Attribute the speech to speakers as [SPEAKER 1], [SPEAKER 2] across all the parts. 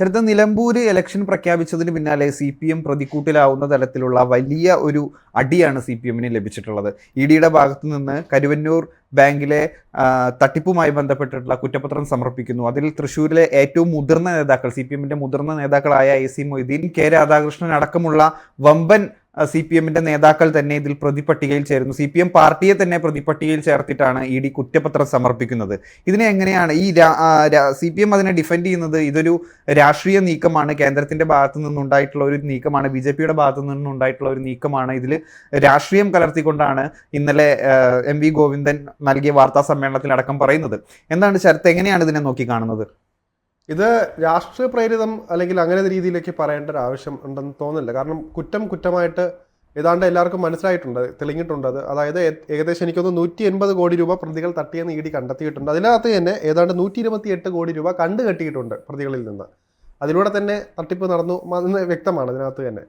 [SPEAKER 1] Sarath Nilambur election പ്രഖ്യാപിച്ചതിന് പിന്നാലെ C P M പ്രതിക്കൂട്ടിലാവുന്ന തരത്തിലുള്ള വലിയ ഒരു അടിയാണ് സി പി എമ്മിന് ലഭിച്ചിട്ടുള്ളത്. ഇ ഡിയുടെ ഭാഗത്തു നിന്ന് കരുവന്നൂർ ബാങ്കിലെ തട്ടിപ്പുമായി ബന്ധപ്പെട്ടിട്ടുള്ള കുറ്റപത്രം സമർപ്പിക്കുന്നു. അതിൽ തൃശ്ശൂരിലെ ഏറ്റവും മുതിർന്ന നേതാക്കൾ സി പി മുതിർന്ന നേതാക്കളായ A C Moideen K Radhakrishnan അടക്കമുള്ള വമ്പൻ സി പി എമ്മിന്റെ നേതാക്കൾ തന്നെ ഇതിൽ പ്രതിപട്ടികയിൽ ചേരുന്നു. സി പി എം പാർട്ടിയെ തന്നെ പ്രതിപട്ടികയിൽ ചേർത്തിട്ടാണ് ഇ ഡി കുറ്റപത്രം സമർപ്പിക്കുന്നത്. ഇതിനെ എങ്ങനെയാണ് ഈ സി പി എം അതിനെ ഡിഫെൻഡ് ചെയ്യുന്നത്? ഇതൊരു രാഷ്ട്രീയ നീക്കമാണ്. കേന്ദ്രത്തിന്റെ ഭാഗത്തു നിന്നുണ്ടായിട്ടുള്ള ഒരു നീക്കമാണ്. ബി ജെ പിയുടെ ഭാഗത്തു നിന്നുണ്ടായിട്ടുള്ള ഒരു നീക്കമാണ്. ഇതിൽ രാഷ്ട്രീയം കലർത്തിക്കൊണ്ടാണ് ഇന്നലെ എം വി ഗോവിന്ദൻ നൽകിയ വാർത്താ സമ്മേളനത്തിൽ അടക്കം പറയുന്നത്. എന്താണ് ശരത്ത് എങ്ങനെയാണ് ഇതിനെ നോക്കി കാണുന്നത്?
[SPEAKER 2] ഇത് രാഷ്ട്രീയ പ്രേരിതം അല്ലെങ്കിൽ അങ്ങനെ രീതിയിലേക്ക് പറയേണ്ട ഒരു ആവശ്യം ഉണ്ടെന്ന് തോന്നുന്നില്ല. കാരണം കുറ്റം കുറ്റമായിട്ട് ഏതാണ്ട് എല്ലാവർക്കും മനസ്സിലായിട്ടുണ്ട് തെളിഞ്ഞിട്ടുണ്ട് അത്. അതായത് ഏകദേശം എനിക്കൊന്ന് നൂറ്റി എൺപത് കോടി രൂപ പ്രതികൾ തട്ടിയെന്ന് ഇ ഡി കണ്ടെത്തിയിട്ടുണ്ട്. അതിനകത്ത് തന്നെ ഏതാണ്ട് നൂറ്റി ഇരുപത്തി എട്ട് കോടി രൂപ കണ്ടു കെട്ടിയിട്ടുണ്ട് പ്രതികളിൽ നിന്ന്. അതിലൂടെ തന്നെ തട്ടിപ്പ് നടന്നു എന്ന് വ്യക്തമാണ് അതിനകത്ത് തന്നെ.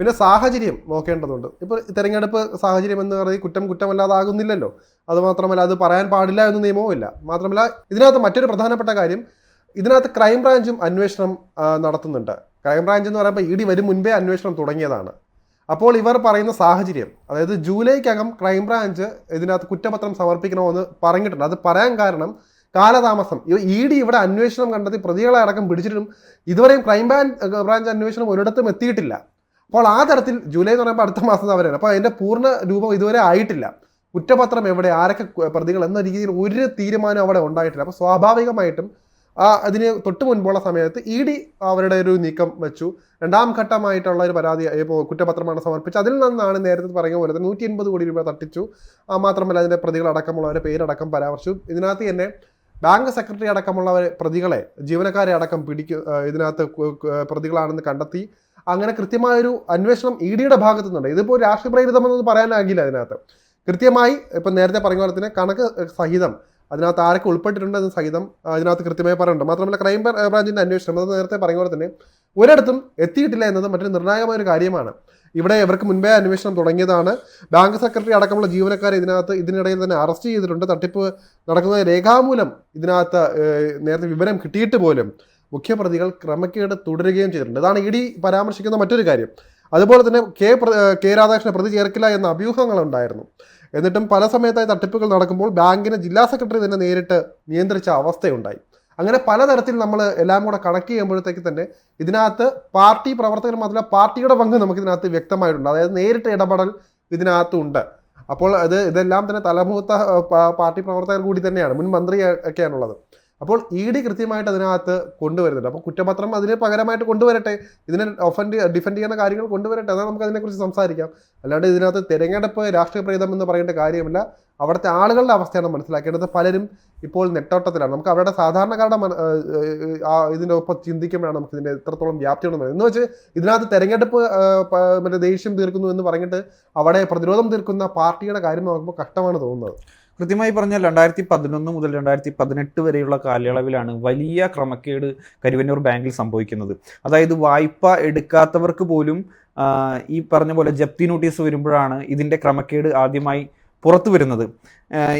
[SPEAKER 2] പിന്നെ സാഹചര്യം നോക്കേണ്ടതുണ്ട്. ഇപ്പോൾ തെരഞ്ഞെടുപ്പ് സാഹചര്യം എന്ന് പറയുന്നത് കുറ്റം കുറ്റമല്ലാതാകുന്നില്ലല്ലോ അതുമാത്രമല്ല അത് പറയാൻ പാടില്ല എന്ന് നിയമവുമില്ല. മാത്രമല്ല ഇതിനകത്ത് മറ്റൊരു പ്രധാനപ്പെട്ട കാര്യം ഇതിനകത്ത് ക്രൈംബ്രാഞ്ചും അന്വേഷണം നടത്തുന്നുണ്ട്. ക്രൈംബ്രാഞ്ച് എന്ന് പറയുമ്പോൾ ഇ ഡി വരും മുൻപേ അന്വേഷണം തുടങ്ങിയതാണ്. അപ്പോൾ ഇവർ പറയുന്ന സാഹചര്യം അതായത് ജൂലൈക്കകം ക്രൈംബ്രാഞ്ച് ഇതിനകത്ത് കുറ്റപത്രം സമർപ്പിക്കണമെന്ന് പറഞ്ഞിട്ടുണ്ട്. അത് പറയാൻ കാരണം കാലതാമസം. ഇ ഡി ഇവിടെ അന്വേഷണം കണ്ടെത്തി പ്രതികളെ അടക്കം പിടിച്ചിട്ടും ഇതുവരെയും ക്രൈം ബ്രാഞ്ച് അന്വേഷണം ഒരിടത്തും എത്തിയിട്ടില്ല. അപ്പോൾ ആ തരത്തിൽ ജൂലൈ എന്ന് പറയുമ്പോൾ അടുത്ത മാസം അവരാണ്. അപ്പോൾ അതിന്റെ പൂർണ രൂപം ഇതുവരെ ആയിട്ടില്ല. കുറ്റപത്രം എവിടെ ആരൊക്കെ പ്രതികൾ എന്ന രീതിയിൽ ഒരു തീരുമാനം അവിടെ ഉണ്ടായിട്ടില്ല. അപ്പോൾ സ്വാഭാവികമായിട്ടും ആ അതിന് തൊട്ട് മുൻപുള്ള സമയത്ത് ഇ ഡി അവരുടെ ഒരു നീക്കം വെച്ചു. രണ്ടാം ഘട്ടമായിട്ടുള്ള ഒരു പരാതി ഇപ്പോൾ കുറ്റപത്രമാണ് സമർപ്പിച്ചത്. അതിൽ നിന്നാണ് നേരത്തെ പറയുന്ന പോലെ തന്നെ നൂറ്റി എൺപത് കോടി രൂപ തട്ടിച്ചു. ആ മാത്രമല്ല അതിന്റെ പ്രതികളടക്കമുള്ളവരുടെ പേരടക്കം പരാമർശിച്ചു. ഇതിനകത്ത് തന്നെ ബാങ്ക് സെക്രട്ടറി അടക്കമുള്ളവർ പ്രതികളെ ജീവനക്കാരെ അടക്കം പിടിക്കു ഇതിനകത്ത് പ്രതികളാണെന്ന് കണ്ടെത്തി. അങ്ങനെ കൃത്യമായൊരു അന്വേഷണം ഇ ഡിയുടെ ഭാഗത്തു നിന്നുണ്ട് ഇതിപ്പോൾ രാഷ്ട്രീയ പ്രേരിതമെന്നൊന്നും പറയാനാകില്ല അതിനകത്ത് കൃത്യമായി ഇപ്പം നേരത്തെ പറഞ്ഞ പോലെ തന്നെ കണക്ക് സഹിതം അതിനകത്ത് ആരൊക്കെ ഉൾപ്പെട്ടിട്ടുണ്ടെന്ന് സഹിതം അതിനകത്ത് കൃത്യമായി പറയുന്നുണ്ട്. മാത്രമല്ല ക്രൈം ബ്രാഞ്ചിന്റെ അന്വേഷണം അത് നേരത്തെ പറഞ്ഞ പോലെ തന്നെ ഒരിടത്തും എത്തിയിട്ടില്ല എന്നത് മറ്റൊരു നിർണായകമായ ഒരു കാര്യമാണ്. ഇവിടെ ഇവർക്ക് മുൻപേ അന്വേഷണം തുടങ്ങിയതാണ്. ബാങ്ക് സെക്രട്ടറി അടക്കമുള്ള ജീവനക്കാരെ ഇതിനകത്ത് ഇതിനിടയിൽ തന്നെ അറസ്റ്റ് ചെയ്തിട്ടുണ്ട്. തട്ടിപ്പ് നടക്കുന്ന രേഖാമൂലം ഇതിനകത്ത് നേരത്തെ വിവരം കിട്ടിയിട്ട് പോലും മുഖ്യപ്രതികൾ ക്രമക്കേട് തുടരുകയും ചെയ്തിട്ടുണ്ട്. ഇതാണ് ഇ ഡി പരാമർശിക്കുന്ന മറ്റൊരു കാര്യം. അതുപോലെ തന്നെ കെ കെ രാധാകൃഷ്ണൻ പ്രതി ചേർക്കില്ല എന്ന അഭ്യൂഹങ്ങളുണ്ടായിരുന്നു. എന്നിട്ടും പല സമയത്തായി തട്ടിപ്പുകൾ നടക്കുമ്പോൾ ബാങ്കിനെ ജില്ലാ സെക്രട്ടറി തന്നെ നേരിട്ട് നിയന്ത്രിച്ച അവസ്ഥയുണ്ടായി. അങ്ങനെ പലതരത്തിൽ നമ്മൾ എല്ലാം കൂടെ കണക്ട് ചെയ്യുമ്പോഴത്തേക്ക് തന്നെ ഇതിനകത്ത് പാർട്ടി പ്രവർത്തകർ മാത്രമല്ല പാർട്ടിയുടെ പങ്ക് നമുക്ക് ഇതിനകത്ത് വ്യക്തമായിട്ടുണ്ട്. അതായത് നേരിട്ട് ഇടപെടൽ ഇതിനകത്തുണ്ട്. അപ്പോൾ അത് ഇതെല്ലാം തന്നെ തലമുഖത്ത പാർട്ടി പ്രവർത്തകർ കൂടി തന്നെയാണ് മുൻ മന്ത്രി ഒക്കെയാണുള്ളത് അപ്പോൾ ഇ ഡി കൃത്യമായിട്ട് അതിനകത്ത് കൊണ്ടുവരുന്നുണ്ട്. അപ്പോൾ കുറ്റപത്രം അതിന് പകരമായിട്ട് കൊണ്ടുവരട്ടെ. ഇതിനെ ഒഫൻഡ് ഡിഫെൻഡ് ചെയ്യുന്ന കാര്യങ്ങൾ കൊണ്ടുവരട്ടെ. എന്നാൽ നമുക്ക് അതിനെക്കുറിച്ച് സംസാരിക്കാം. അല്ലാണ്ട് ഇതിനകത്ത് തിരഞ്ഞെടുപ്പ് രാഷ്ട്രീയ പ്രേതം എന്ന് പറയേണ്ട കാര്യമില്ല. അവിടുത്തെ ആളുകളുടെ അവസ്ഥയാണ് മനസ്സിലാക്കേണ്ടത്. പലരും ഇപ്പോൾ നെട്ടോട്ടത്തിലാണ്. നമുക്ക് അവരുടെ സാധാരണക്കാരുടെ ഇതിന്റെ ഒപ്പം ചിന്തിക്കുമ്പോഴാണ് നമുക്ക് ഇതിന്റെ എത്രത്തോളം വ്യാപ്തി ഉണ്ടെന്ന് പറയുന്നത് എന്ന് വെച്ച് ഇതിനകത്ത് തെരഞ്ഞെടുപ്പ് മറ്റേ ദേഷ്യം തീർക്കുന്നു എന്ന് പറഞ്ഞിട്ട് അവിടെ പ്രതിരോധം തീർക്കുന്ന പാർട്ടിയുടെ കാര്യം നോക്കുമ്പോൾ കഷ്ടമാണ് തോന്നുന്നത്.
[SPEAKER 1] കൃത്യമായി പറഞ്ഞാൽ രണ്ടായിരത്തി പതിനൊന്ന് മുതൽ രണ്ടായിരത്തി പതിനെട്ട് വരെയുള്ള കാലയളവിലാണ് വലിയ ക്രമക്കേട് കരുവന്നൂർ ബാങ്കിൽ സംഭവിക്കുന്നത്. അതായത് വായ്പ എടുക്കാത്തവർക്ക് പോലും ഈ പറഞ്ഞ പോലെ ജപ്തി നോട്ടീസ് വരുമ്പോഴാണ് ഇതിന്റെ ക്രമക്കേട് ആദ്യമായി പുറത്തു വരുന്നത്.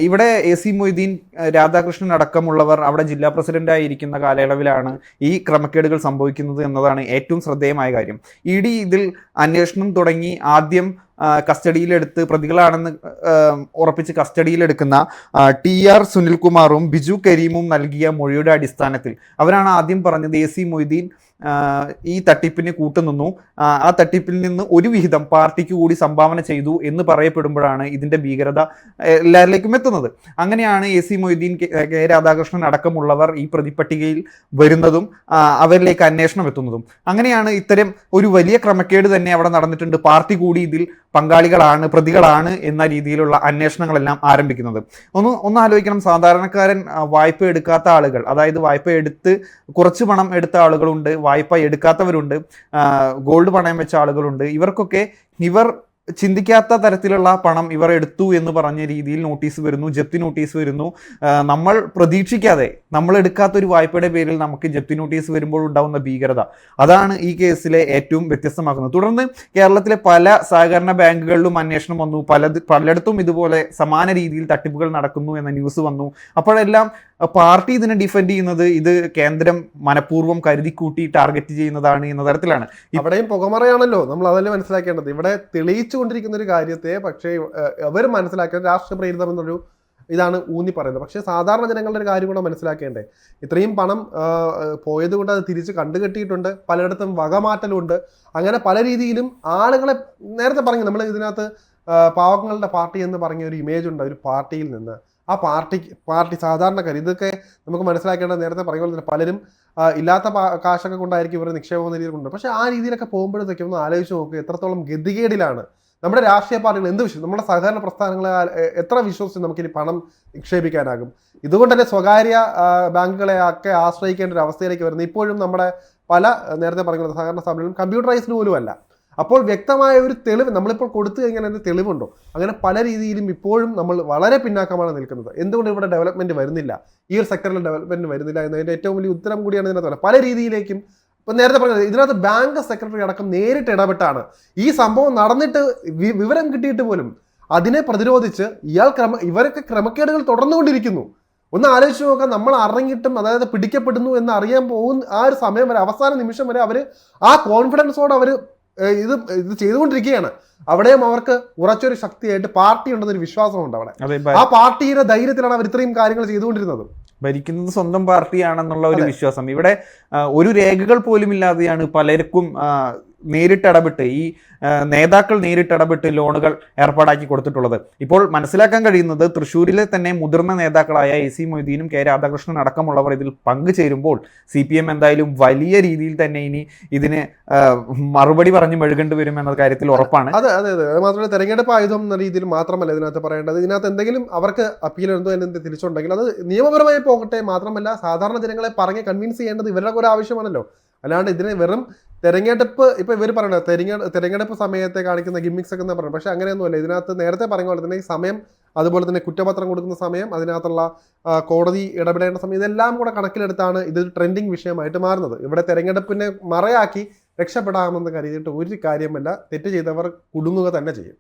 [SPEAKER 1] ഇവിടെ എ സി മൊയ്തീൻ രാധാകൃഷ്ണൻ അടക്കമുള്ളവർ അവിടെ ജില്ലാ പ്രസിഡന്റായിരിക്കുന്ന കാലയളവിലാണ് ഈ ക്രമക്കേടുകൾ സംഭവിക്കുന്നത് എന്നതാണ് ഏറ്റവും ശ്രദ്ധേയമായ കാര്യം. ഇ ഡി ഇതിൽ അന്വേഷണം തുടങ്ങി ആദ്യം കസ്റ്റഡിയിലെടുത്ത് പ്രതികളാണെന്ന് ഉറപ്പിച്ച് കസ്റ്റഡിയിലെടുക്കുന്ന ടി ആർ സുനിൽകുമാറും ബിജു കരീമും നൽകിയ മൊഴിയുടെ അടിസ്ഥാനത്തിൽ. അവരാണ് ആദ്യം പറഞ്ഞത് എ സി മൊയ്തീൻ ഈ തട്ടിപ്പിന് കൂട്ടുനിന്നു. ആ, തട്ടിപ്പിൽ നിന്ന് ഒരു വിഹിതം പാർട്ടിക്ക് കൂടി സംഭാവന ചെയ്തു എന്ന് പറയപ്പെടുമ്പോഴാണ് ഇതിന്റെ ഭീകരത എല്ലാവരിലേക്കും എത്തുന്നത്. അങ്ങനെയാണ് A C Moideen K Radhakrishnan അടക്കമുള്ളവർ ഈ പ്രതിപ്പട്ടികയിൽ വരുന്നതും അവരിലേക്ക് അന്വേഷണം എത്തുന്നതും. അങ്ങനെയാണ് ഇത്തരം ഒരു വലിയ ക്രമക്കേട് തന്നെ അവിടെ നടന്നിട്ടുണ്ട്. പാർട്ടി കൂടി ഇതിൽ പങ്കാളികളാണ് പ്രതികളാണ് എന്ന രീതിയിലുള്ള അന്വേഷണങ്ങളെല്ലാം ആരംഭിക്കുന്നത്. ഒന്ന് ഒന്ന് ആലോചിക്കണം. സാധാരണക്കാരൻ വായ്പ എടുക്കാത്ത ആളുകൾ അതായത് വായ്പ എടുത്ത് കുറച്ച് പണം എടുത്ത ആളുകളുണ്ട് വായ്പ എടുക്കാത്തവരുണ്ട് ഗോൾഡ് പണയം വെച്ച ആളുകളുണ്ട് ഇവർക്കൊക്കെ ഇവർ ചിന്തിക്കാത്ത തരത്തിലുള്ള പണം ഇവർ എടുത്തു എന്ന് പറഞ്ഞ രീതിയിൽ നോട്ടീസ് വരുന്നു ജപ്തി നോട്ടീസ് വരുന്നു. നമ്മൾ പ്രതീക്ഷിക്കാതെ നമ്മൾ എടുക്കാത്ത ഒരു വായ്പയുടെ പേരിൽ നമുക്ക് ജപ്തി നോട്ടീസ് വരുമ്പോൾ ഉണ്ടാവുന്ന ഭീകരത. അതാണ് ഈ കേസിലെ ഏറ്റവും വ്യത്യസ്തമാക്കുന്നത്. തുടർന്ന് കേരളത്തിലെ പല സഹകരണ ബാങ്കുകളിലും അന്വേഷണം വന്നു. പല പലയിടത്തും ഇതുപോലെ സമാന രീതിയിൽ തട്ടിപ്പുകൾ നടക്കുന്നു എന്ന ന്യൂസ് വന്നു. അപ്പോഴെല്ലാം പാർട്ടി ഇതിനെ ഡിഫെൻഡ് ചെയ്യുന്നത് ഇത് കേന്ദ്രം മനഃപൂർവം കരുതിക്കൂട്ടി ടാർഗറ്റ് ചെയ്യുന്നതാണ് എന്ന തരത്തിലാണ്.
[SPEAKER 2] ഇവിടെയും പുകമറയാണല്ലോ. നമ്മൾ അതല്ലേ മനസ്സിലാക്കേണ്ടത്. ഇവിടെ തെളിയിച്ചു കൊണ്ടിരിക്കുന്ന ഒരു കാര്യത്തെ പക്ഷേ അവർ മനസ്സിലാക്കേണ്ട രാഷ്ട്രീയ പ്രേരിതം എന്നൊരു ഇതാണ് ഊന്നി പറയുന്നത്. പക്ഷേ സാധാരണ ജനങ്ങളുടെ ഒരു കാര്യം കൂടെ മനസ്സിലാക്കേണ്ടേ. ഇത്രയും പണം പോയത് കൊണ്ട് അത് തിരിച്ച് കണ്ടുകെട്ടിയിട്ടുണ്ട്. പലയിടത്തും വകമാറ്റലുണ്ട്. അങ്ങനെ പല രീതിയിലും ആളുകളെ നേരത്തെ പറഞ്ഞു നമ്മൾ ഇതിനകത്ത് പാവങ്ങളുടെ പാർട്ടി എന്ന് പറഞ്ഞ ഒരു ഇമേജ് ഉണ്ട്. ഒരു പാർട്ടിയിൽ നിന്ന്. ആ പാർട്ടി പാർട്ടി സാധാരണക്കാർ. ഇതൊക്കെ നമുക്ക് മനസ്സിലാക്കേണ്ടത് നേരത്തെ പറഞ്ഞ പോലെ തന്നെ പലരും ഇല്ലാത്ത കാശൊക്കെ കൊണ്ടായിരിക്കും ഇവർ നിക്ഷേപം എന്ന രീതിയിൽ കൊണ്ട് പക്ഷേ ആ രീതിയിലൊക്കെ പോകുമ്പോഴത്തേക്കും ഒന്ന് ആലോചിച്ച് നോക്കുക എത്രത്തോളം ഗതികേടിലാണ്. നമ്മുടെ രാഷ്ട്രീയ പാർട്ടികൾ എന്ത് വിശ്വസിക്കും നമ്മുടെ സഹകരണ പ്രസ്ഥാനങ്ങളെ എത്ര വിശ്വസിച്ച് നമുക്കിനി പണം നിക്ഷേപിക്കാനാകും? ഇതുകൊണ്ട് തന്നെ സ്വകാര്യ ബാങ്കുകളെ ഒക്കെ ആശ്രയിക്കേണ്ട ഒരു അവസ്ഥയിലേക്ക് വരുന്നത് ഇപ്പോഴും നമ്മുടെ പല നേരത്തെ പറഞ്ഞ സഹകരണ സ്ഥാപനങ്ങളും കമ്പ്യൂട്ടറൈസ്ഡ് പോലും അല്ല അപ്പോൾ വ്യക്തമായ ഒരു തെളിവ് നമ്മളിപ്പോൾ കൊടുത്തു കഴിഞ്ഞാൽ അതിന് തെളിവുണ്ടോ? അങ്ങനെ പല രീതിയിലും ഇപ്പോഴും നമ്മൾ വളരെ പിന്നാക്കമാണ് നിൽക്കുന്നത്. എന്തുകൊണ്ട് ഇവിടെ ഡെവലപ്മെന്റ് വരുന്നില്ല? ഈ ഒരു സെക്ടറിൽ ഡെവലപ്മെന്റ് വരുന്നില്ല എന്നതിന്റെ ഏറ്റവും വലിയ ഉത്തരം കൂടിയാണ് ഇതിനകത്ത്. പല രീതിയിലേക്കും ഇപ്പം നേരത്തെ പറഞ്ഞത് ഇതിനകത്ത് ബാങ്ക് സെക്രട്ടറി അടക്കം നേരിട്ട് ഇടപെട്ടാണ്. ഈ സംഭവം നടന്നിട്ട് വിവരം കിട്ടിയിട്ട് പോലും അതിനെ പ്രതിരോധിച്ച് ഇയാൾ ക്രമ ഇവരൊക്കെ ക്രമക്കേടുകൾ തുടർന്നുകൊണ്ടിരിക്കുന്നു. ഒന്ന് ആലോചിച്ച് നോക്കാം നമ്മൾ അറിഞ്ഞിട്ടും അതായത് പിടിക്കപ്പെടുന്നു എന്ന് അറിയാൻ പോകുന്ന ആ ഒരു സമയം വരെ അവസാന നിമിഷം വരെ അവർ ആ കോൺഫിഡൻസോടെ അവർ ഇത് ഇത് ചെയ്തുകൊണ്ടിരിക്കുകയാണ്. അവിടെയും അവർക്ക് ഉറച്ചൊരു ശക്തിയായിട്ട് പാർട്ടി ഉണ്ടെന്നൊരു വിശ്വാസമുണ്ട് അവിടെ. ആ പാർട്ടിയുടെ ധൈര്യത്തിലാണ് അവർ ഇത്രയും കാര്യങ്ങൾ ചെയ്തുകൊണ്ടിരുന്നത്.
[SPEAKER 1] ഭരിക്കുന്നത് സ്വന്തം പാർട്ടിയാണെന്നുള്ള ഒരു വിശ്വാസം. ഇവിടെ ഒരു രേഖകൾ പോലും ഇല്ലാതെയാണ് പലർക്കും നേരിട്ടിടപെട്ട് ഈ നേതാക്കൾ നേരിട്ട് നേരിട്ടിടപെട്ട് ലോണുകൾ ഏർപ്പാടാക്കി കൊടുത്തിട്ടുള്ളത്. ഇപ്പോൾ മനസ്സിലാക്കാൻ കഴിയുന്നത് തൃശ്ശൂരിലെ തന്നെ മുതിർന്ന നേതാക്കളായ എ സി മൊയ്തീനും കെ രാധാകൃഷ്ണൻ അടക്കമുള്ളവർ ഇതിൽ പങ്കുചേരുമ്പോൾ സി പി എം എന്തായാലും വലിയ രീതിയിൽ തന്നെ ഇനി ഇതിന് മറുപടി പറഞ്ഞ് മെഴുകേണ്ടി വരും എന്ന കാര്യത്തിൽ ഉറപ്പാണ്.
[SPEAKER 2] അതെ അതെ അതെ. അത് മാത്രമല്ല തെരഞ്ഞെടുപ്പ് ആയുധം എന്ന രീതിയിൽ മാത്രമല്ല ഇതിനകത്ത് പറയേണ്ടത്. ഇതിനകത്ത് എന്തെങ്കിലും അവർക്ക് അപ്പീൽ എന്തോ എന്തെങ്കിലും തിരിച്ചുണ്ടെങ്കിൽ അത് നിയമപരമായി പോകട്ടെ മാത്രമല്ല സാധാരണ ജനങ്ങളെ പറഞ്ഞ് കൺവിൻസ് ചെയ്യേണ്ടത് ഇവരുടെ ഒരു ആവശ്യമാണല്ലോ. അല്ലാണ്ട് ഇതിനെ വെറും തെരഞ്ഞെടുപ്പ് ഇപ്പൊ ഇവർ പറയണത് തെരഞ്ഞെടുപ്പ് തെരഞ്ഞെടുപ്പ് സമയത്തെ കാണിക്കുന്ന ഗിമ്മിക്സ് ഒക്കെ എന്ന് പറയുന്നത് പക്ഷെ അങ്ങനെയൊന്നുമല്ല ഇതിനകത്ത് നേരത്തെ പറഞ്ഞ പോലെ തന്നെ ഈ സമയം അതുപോലെ തന്നെ കുറ്റപത്രം കൊടുക്കുന്ന സമയം അതിനകത്തുള്ള കോടതി ഇടപെടേണ്ട സമയം ഇതെല്ലാം കൂടെ കണക്കിലെടുത്താണ് ഇത് ട്രെൻഡിങ് വിഷയമായിട്ട് മാറുന്നത്. ഇവിടെ തെരഞ്ഞെടുപ്പിനെ മറയാക്കി രക്ഷപ്പെടാമെന്ന് കരുതിയിട്ട് ഒരു കാര്യമല്ല തെറ്റ് ചെയ്തവർ കുടുങ്ങുക തന്നെ ചെയ്യും.